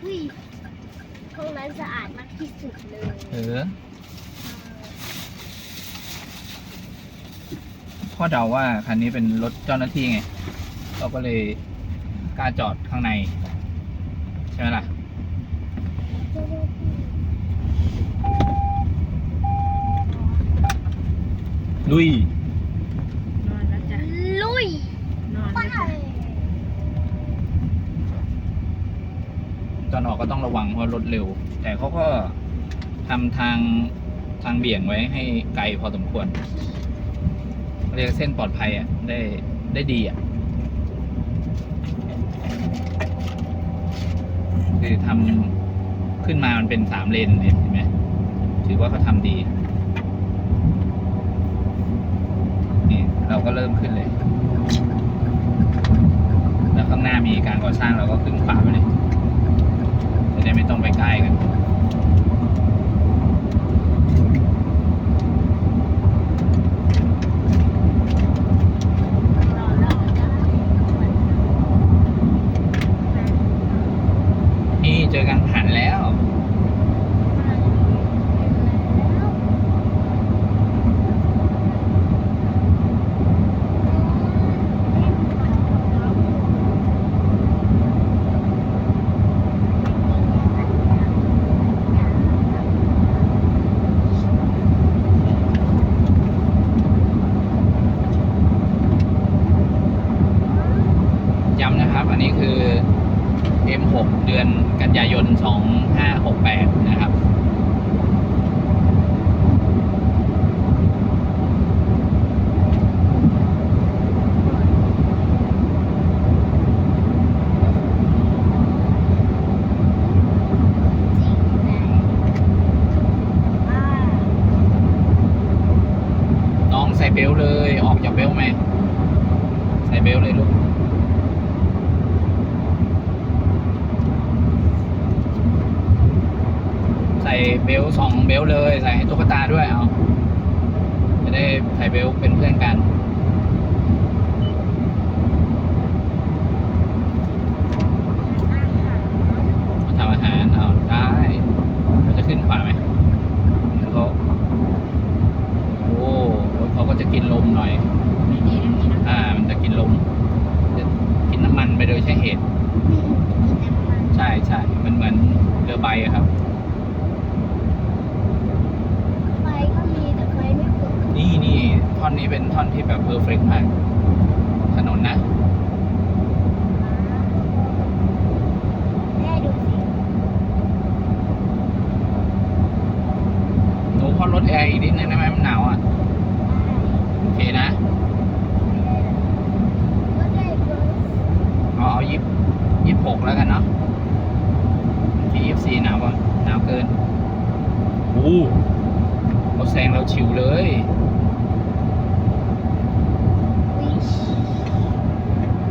เฮ้ยห้องนั้นสะอาดมากที่สุดเลย เออ พ่อเดาว่าคันนี้เป็นรถเจ้าหน้าที่ไง เราก็เลยกล้าจอดข้างใน ใช่ไหมล่ะ ลุย นอนแล้วจ้ะลุย นอนไปแล้วจ้ะ ตอนออกก็ต้องระวังเพราะรถเร็ว แต่เขาก็ทำทางทางเบี่ยงไว้ให้ไกลพอสมควร เรียกเส้นปลอดภัยอะ ได้ได้ดีอะคือทำขึ้นมามันเป็นสามเลนเห็นไหมถือว่าเขาทำดี นี่เราก็เริ่มขึ้นเลย แล้วข้างหน้ามีการก่อสร้างเราก็ขึ้นขวาไปเลย จะได้ไม่ต้องไปใกล้กันนี่เจอกันผ่านแล้ว ย้ำนะครับ อันนี้คือ M6 เดือนกันยายน 2568 นะครับ น้องใส่เบลต์เลย ออกจากเบลต์ไหม ใส่เบลต์เลยลูก ใส่เบลต์สองเบลต์เลย ใส่ให้ตุ๊กตาด้วยเอาจะได้ใส่เบลต์เป็นเพื่อนกัน มาทำอาหารเอาได้เราจะขึ้นขวาไหมแล้วเขาโอ้รถเขาก็จะกินลม หน่อยไม่ดีนะนี่นะอ่า มันจะกินลมจะกินน้ำมันไปโดยใช้เหตุ ใช่ใช่มันเหมือนเรือใบอะครับ ไฟก็มีแต่ไฟไม่เปิด นี่นี่ท่อนนี้เป็นท่อนที่แบบเพอร์เฟกมาก ถนนนะ แม่ดูสิ หนูพอลดแอร์อีกนิดนึงได้ไหมมันหนาวอะ โอเคนะ ก็ได้เบอร์ เอาเอา ยิบยิบหกแล้วกันเนาะที่ยิบสี่หนาวอะหนาวเกินโอ้เราแซงเราชิวเลยวิช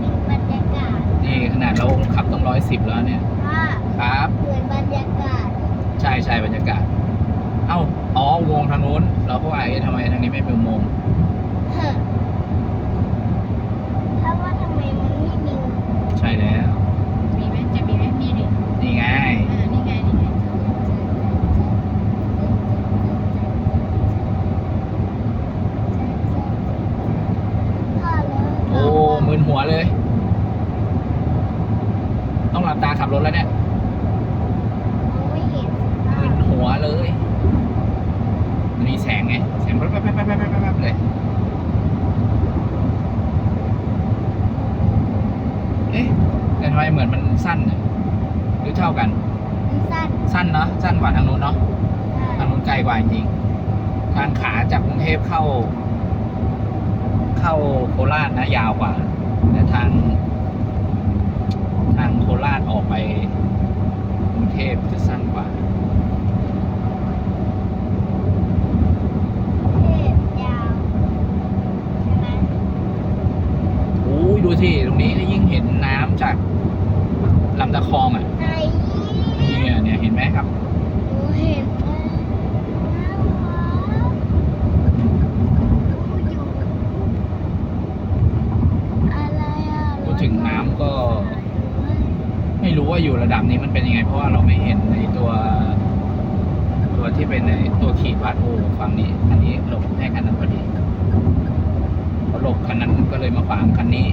มีบรรยากาศนี่ขนาดเราขับต้องร้อยสิบแล้วเนี่ยว่าครับเหมือนบรรยากาศ ใช่ใช่บรรยากาศ เอ้า อ๋ออุโมงค์ทางนู้น เราก็ว่าเอ๊ะทำไมทางนี้ไม่เป็นอุโมงค์ ฮะถ้าว่าทำไมมันไม่มี ใช่แล้ว มีไหมจะมีไหมมีดิ นี่ไง อ่านี่ไงนี่ไง พ่อเลย โอ้มึ นหัวเลย ต้องหลับตาขับรถแล้วเนี่ยมองไม่เห็นมึนหัวเลยมันมีแสงไงแสงแป๊บแป๊บแป๊บแป๊บแป๊บแป๊บแป๊บเลยเอ๊ะแต่ทำไมเหมือนมันสั้นอะหรือเท่ากัน มันสั้นสั้นเนาะสั้นกว่าทางนู้นเนาะใช่ทางนู้นไกลกว่าจริงๆทางขาจากกรุงเทพเข้า เข้าโคราชนะยาวกว่า แต่ทาง ทางโคราชออกไปกรุงเทพจะสั้นกว่า เทพยาวใช่ไหมโอ้ยดูสิ ตรงนี้ยิ่งเห็นน้ำจากลำตะคองอะ ไอ้ เนี่ยเนี่ยเห็นไหมครับ หนูเห็นแล้วอยู่อะไรอะ พูดถึงน้ำก็ ไม่ รู้ว่าอยู่ระดับนี้มันเป็นยังไง เพราะว่าเราไม่เห็นในตัว ตัวที่เป็นในตัวขีดวาดโอฝั่งนี้ อันนี้หลบให้คันนั้นพอดีพอห ลบคันนั้นก็เลยมาขวางคันนี้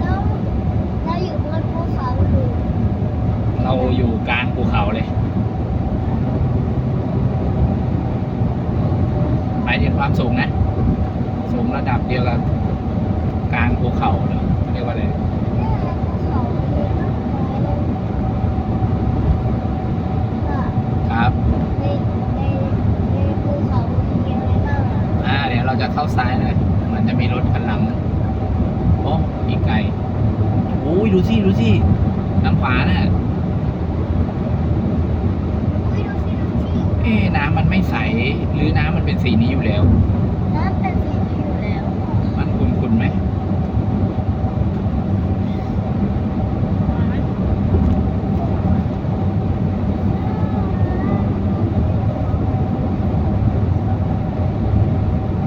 แล้วเราอยู่บนภูเขาอยู่ เราอยู่กลางภูเขาเลยหมายถึงความสูงนะ สูงระดับเดียวกับกลางภูเขาเหรอเรียกว่าอะไร เนี่ยภูเขามีมากมายเลยว่า ครับ ในในในภูเขามีอะไรบ้างอะ อ่า เดี๋ยวเรา จะเข้าซ้ายเลยเหมือนจะมีรถคันหลังโอ้อีกไกลโอ้ยดูสิดูสิน้ำขวาน่ะอุ้ยดูสิดูสิเอ๊ะน้ำมันไม่ใส หรือน้ำมันเป็นสีนี้อยู่แล้ว น้ำเป็นสีนี้อยู่แล้ว มันคุณคุณไหม มาไหม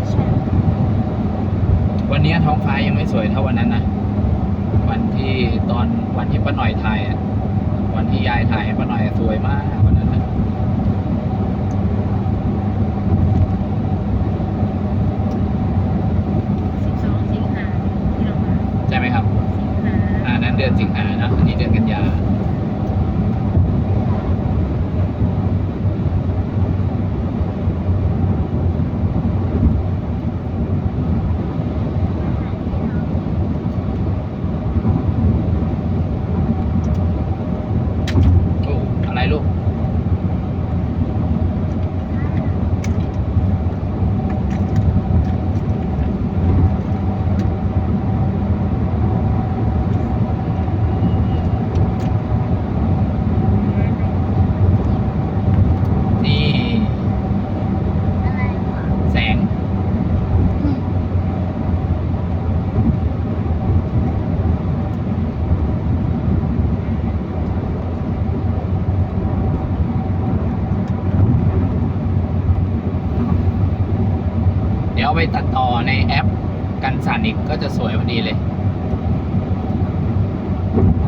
ใช่ วันนี้ท้องฟ้ายังไม่ สวยเท่าวันนั้นนะวันที่ตอนวันที่ป้าหน่อยถ่ายอะวันที่ยายถ่ายให้ป้าหน่อยสวยมากวันนั้นนะ สิบสองสิงหาที่เรามา ใช่ไหมครับ สิงหา อ่านั้นเดือนสิงหาเนอะอันนี้เดือนกันยา โอ้อะไรลูก นี่ อะไรวะ แสง อืม เดี๋ยวเอาไปตัดต่อ ในแอปกันสั่นอีกก็จะสวยพอดีเลย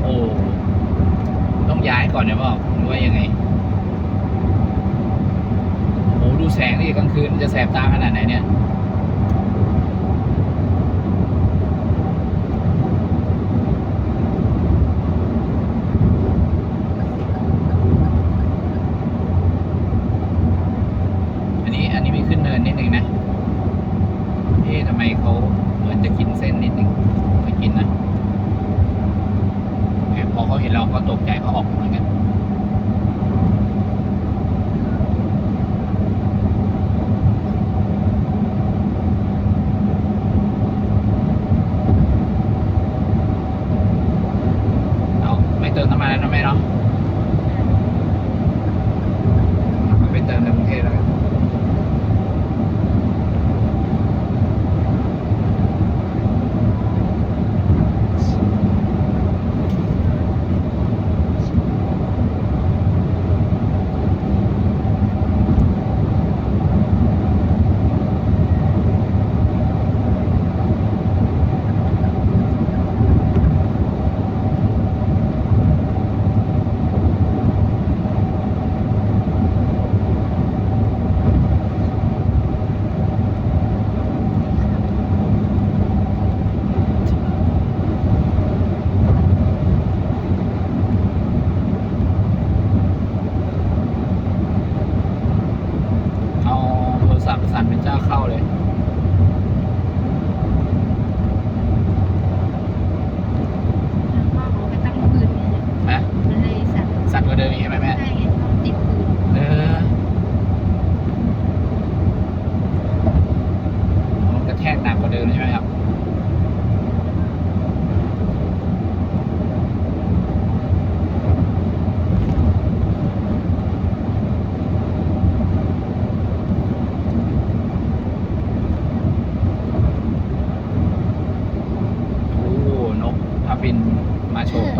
โอ้ ต้องย้ายก่อนเนี่ยเปล่าหรือว่ายังไง โอ้ดูแสงดิกลางคืนจะแสบตาขนาดไหนเนี่ย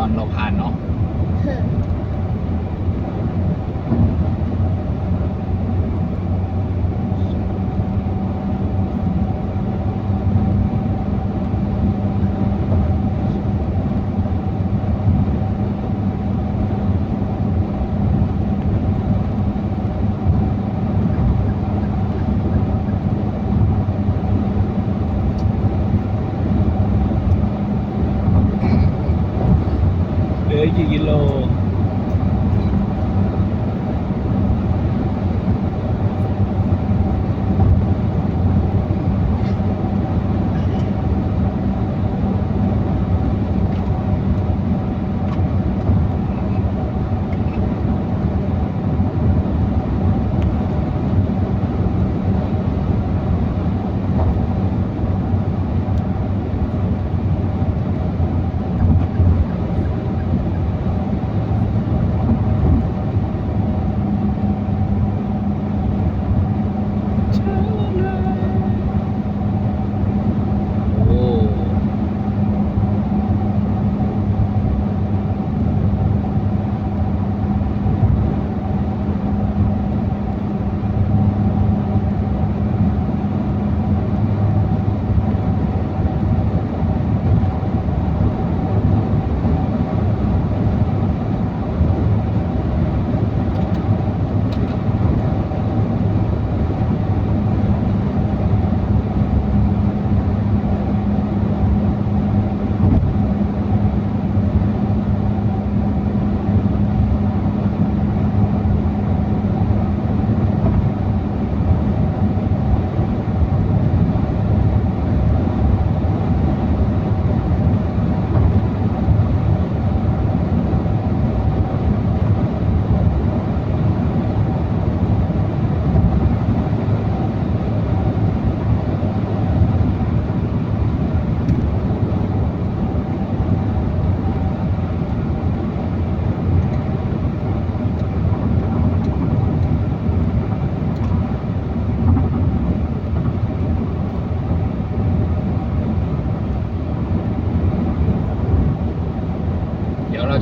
อนเราผ่านเนาะ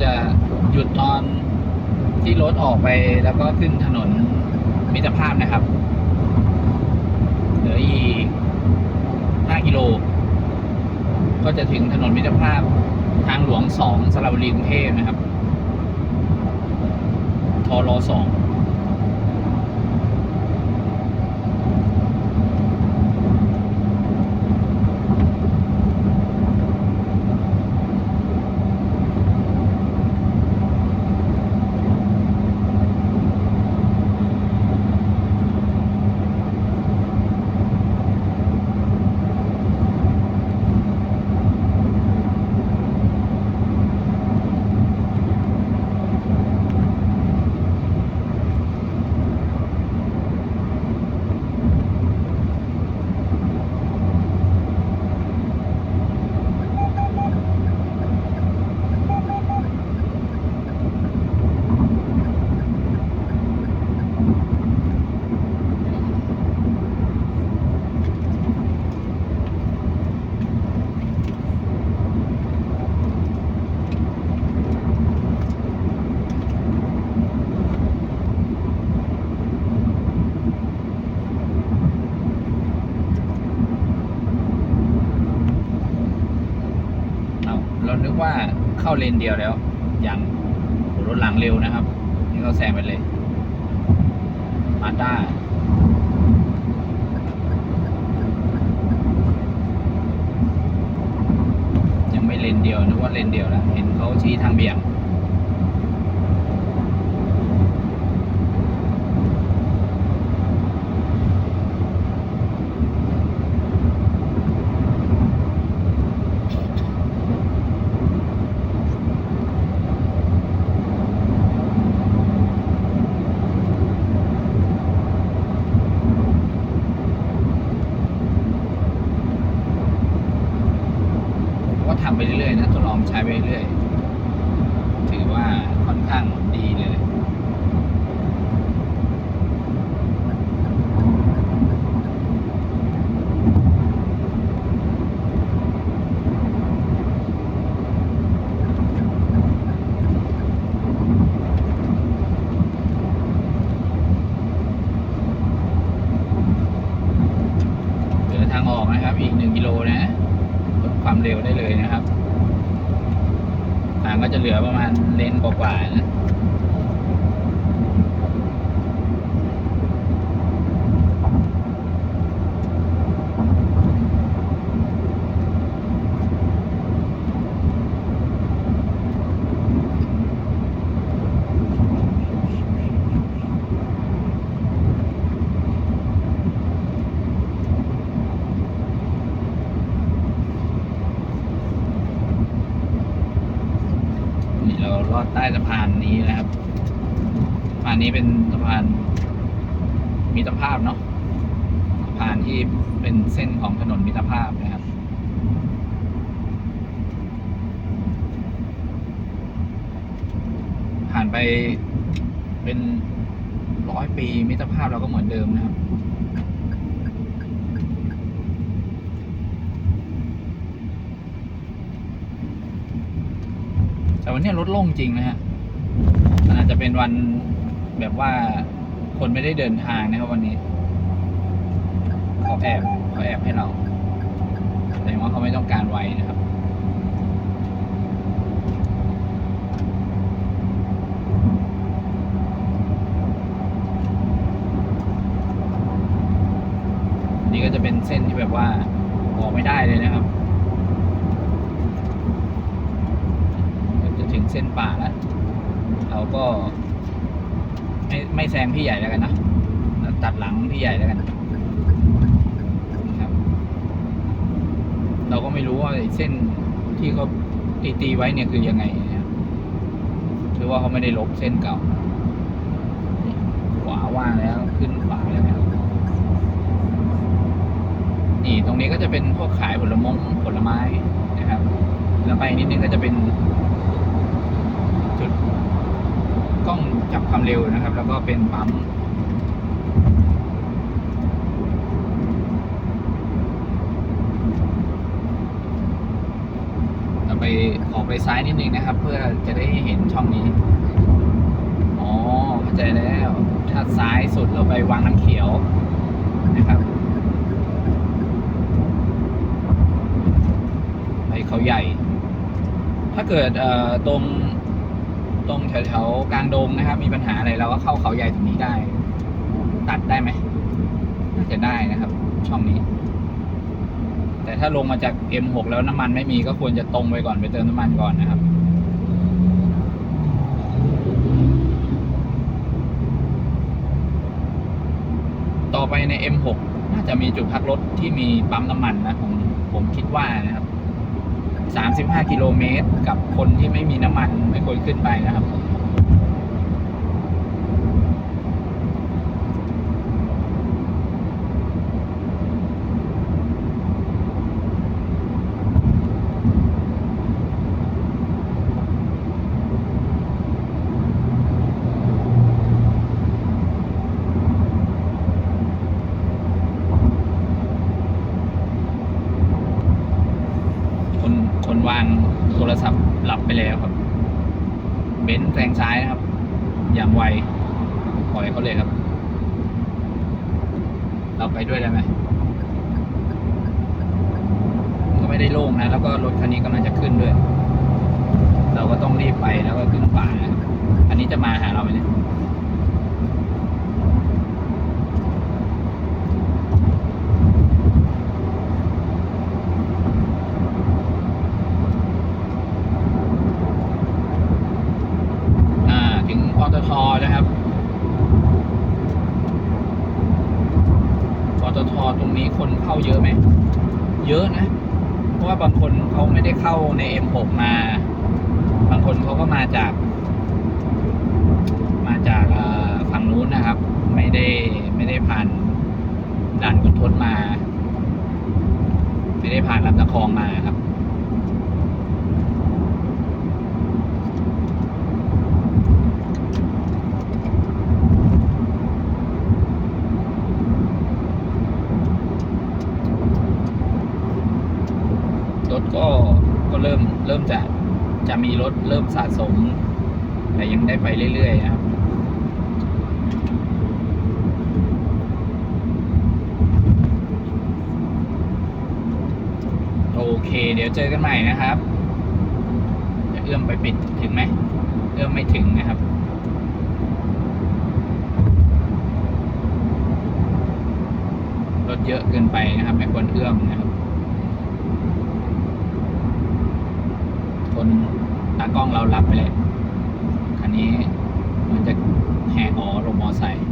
จะหยุดตอนที่รถออกไปแล้วก็ขึ้นถนนมิตรภาพนะครับ เหลืออีก 5 กิโล ก็จะถึงถนนมิตรภาพทางหลวง 2สระบุรีกรุงเทพนะครับทรอ2 เข้าเลนเดียวแล้วยังรถหลังเร็วนะครับ นี่เขาแซงไปเลย มาด้ายังไม่เลนเดียวนึกว่าเลนเดียวแล้ว เห็นเขาชี้ทางเบี่ยง ก็ทำไปเรื่อยๆนะทดลองใช้ ไปเรื่อยถือว่าค่อนข้างดีเลยเหลือทางออกนะครับ อีกหนึ่งกิโลนะลดความเร็วได้เลยนะครับ ทางก็จะ เหลือประมาณเลนกว่าๆนะ ลอดใต้สะพานนี้นะครับสะพานนี้เป็นสะพานมิตรภาพเนาะสะพานที่เป็นเส้นของถนนมิตรภาพนะครับผ่านไปเป็นร้อยปีมิตรภาพเราก็เหมือนเดิมนะครับ แต่วันนี้รถโล่งจริงนะฮะมันอาจจะเป็นวันแบบว่าคนไม่ได้เดินทางนะครับวันนี้เขาแอบเขาแอบให้เราแสดงว่าเขาไม่ต้องการไว้นะครับนี่ก็จะเป็นเส้นที่แบบว่าออกไม่ได้เลยนะครับ จะถึงเส้ นป่าแล้วเราก็ ไม่ไม่แซงพี่ใหญ่แล้วกันนะเราตัดหลังพี่ใหญ่แล้วกันนะครับ เราก็ไม่รู้ว่าเส้นที่เขาตีตีไว้เนี่ยคือยังไงนะครับหรือว่าเขาไม่ได้ลบเส้นเก่าขวาว่างแล้วขึ้นขวาแล้วนะครับนี่ตรงนี้ก็จะเป็นพวกขายผลมงผลไม้นะครับ แล้วไปนิดนึงก็จะเป็น จุดกล้อง จับความเร็วนะครับ แล้วก็เป็นปั๊มเราไปออกไปซ้ายนิดนึงนะครับ เพื่อจะได้เห็นช่องนี้ อ๋อเข้าใจแล้ว ถ้าซ้ายสุดเราไปวังน้ำเขียวนะครับไปเขาใหญ่ ถ้าเกิดตรง ตรงแถวๆกลางโดงนะครับ มีปัญหาอะไรเราก็เข้าเขาใหญ่ตรงนี้ได้ ตัดได้ไหมน่าจะได้นะครับ ช่องนี้ แต่ถ้าลงมาจาก M6 แล้วน้ำมันไม่มีก็ควรจะตรงไปก่อนไปเติมน้ำมันก่อนนะครับต่อไปใน M6 น่าจะมีจุดพักรถที่มีปั๊มน้ำมันนะผมผมคิดว่านะครับ 35 กิโลเมตร กับคนที่ไม่มีน้ำมันไม่ควรขึ้นไปนะครับ คนคนวางโทรศัพท์หลับไปแล้วครับ เบนซ์แซงซ้ายนะครับ อย่างไวปล่อยเขาเลยครับ เราไปด้วยได้ไหมก็ ไม่ได้โล่งนะแล้วก็รถคันนี้กำลังจะขึ้นด้วย เราก็ต้องรีบไปแล้วก็ขึ้นป่าอันนี้จะมาหาเราไหมเนี่ย อ่า ถึงปตทนะครับ ปตทตรงนี้คนเข้าเยอะไหม เยอะนะ เพราะว่า บางคนเขาไม่ได้เข้าใน M6 มา บางคนเขาก็มาจาก มาจากฝั่งนู้นนะครับ ไม่ได้ไม่ได้ผ่านด่านขุนทดมา ไม่ได้ผ่านลำตะคองมาครับ รถก็ก็เริ่มเริ่มจะ จะมีรถเริ่มสะสม แต่ยังได้ไปเรื่อยๆครับโอเค เดี๋ยวเจอกันใหม่นะครับ จะเอื้อมไปปิดถึงไหมเอื้อมไม่ถึงนะครับรถเยอะเกินไปนะครับ ไม่ควรเอื้อมนะครับ นตากล้องเรารับไปเลยคันนี้มันจะแห่อ๋อลงมอไซค์